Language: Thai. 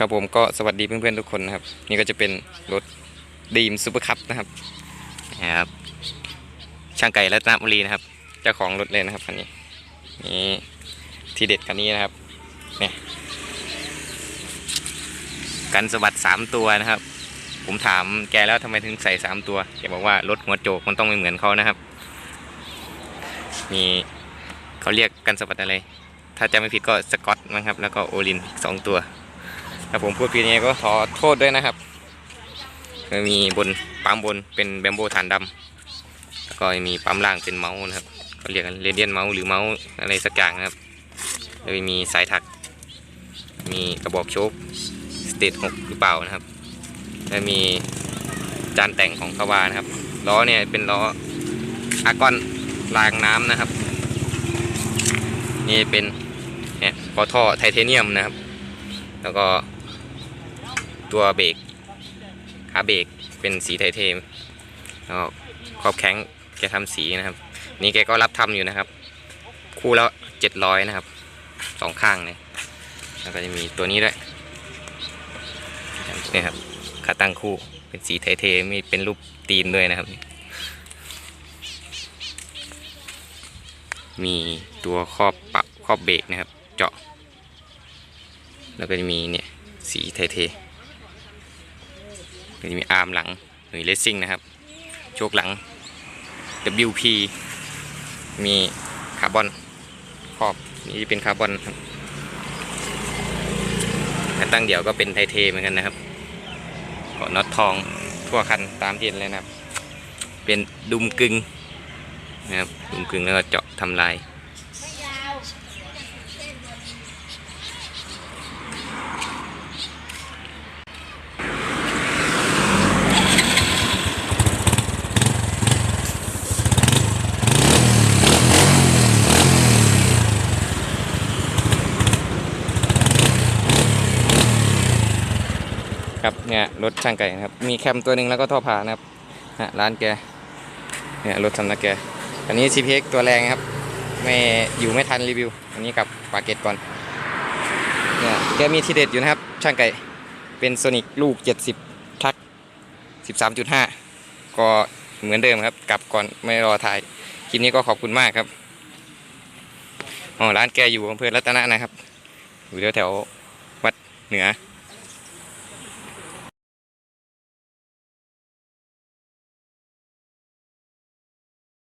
ครับผมก็สวัสดีเพื่อนๆทุกคนนะครับ นี่ก็จะเป็นรถดีมซูเปอร์คัพนะครับนะครับช่างไก่รัตนบุรีนะครับเจ้าของรถเลยนะครับคันนี้นี่ทีเด็ดคันนี้นะครับเนี่ยกันสวัสดสามตัวนะครับ ผมถามแกแล้วทำไมถึงใส่สามตัวแกบอกว่ารถหัวโจกมันต้องไม่เหมือนเขานะครับมีเขาเรียกกันสวัสดอะไร ถ้าจำไม่ผิดก็สกอตนะครับ แล้วก็โอลินอีกสองตัว ถ้าผมพูดผิดนี้ก็ขอโทษด้วยนะครับก็มีบนปั๊มบนเป็นแบมโบฐานดำแล้วก็มีปั๊มล่างเป็นเมาส์นะครับเขาเรียกกันเรเดียนเมาส์หรือเมาส์อะไรสักอย่างนะครับแล้วมีสายถัก มีกระบอกโชคสเตทหกหรือเปล่านะครับ แล้วมีจานแต่งของคาวานะครับล้อเนี่ยเป็นล้ออากอนรางน้ำนะครับ นี่เป็นเนี่ยปอท่อไทเทเนียมนะครับ แล้วก็ ตัวเบรกขาเบรกเป็นสีไทเทมแล้วขอบแข็งแกทำสีนะครับ นี่แกก็รับทำอยู่นะครับ คู่แล้วเจ็ดร้อยนะครับสองข้างเลยแล้วก็จะมีตัวนี้ด้วยนี่ครับขาตั้งคู่เป็นสีไทเทมีเป็นรูปตีนด้วยนะครับ มีตัวครอบปรับครอบเบรกนะครับ เจาะ แล้วก็จะมีเนี่ยสีไทเท ก็จะมีอาร์มหลังหน่วยเลสซิ่งนะครับ โชคหลัง WP มีคาร์บอนครอบนี่เป็นคาร์บอนครับแต่ตั้งเดี่ยวก็เป็นไทเทเหมือนกันนะครับก็น็อตทองทั่วคันตามที่เห็นเลยนะครับ เป็นดุมกึงนะครับดุมกึงแล้วก็เจาะทำลาย ครับเนี่ยรถช่างไก่นะครับ มีแคมตัวหนึ่งแล้วก็ท่อผ่านะครับฮะร้านแกเนี่ยรถสำนักแกอันนี้ CPX ตัวแรงครับ ไม่อยู่ไม่ทันรีวิว อันนี้กับปาเกตก่อนเนี่ยแกมีทีเด็ดอยู่นะครับ ช่างไก่เป็นโซนิกลูก 70ทัก13.5 ก็เหมือนเดิมครับ กลับก่อนไม่รอถ่ายคลิปนี้ก็ขอบคุณมากครับอ๋อร้านแกอยู่อำเภอรัตนะนะครับ อยู่แถวๆวัดเหนือ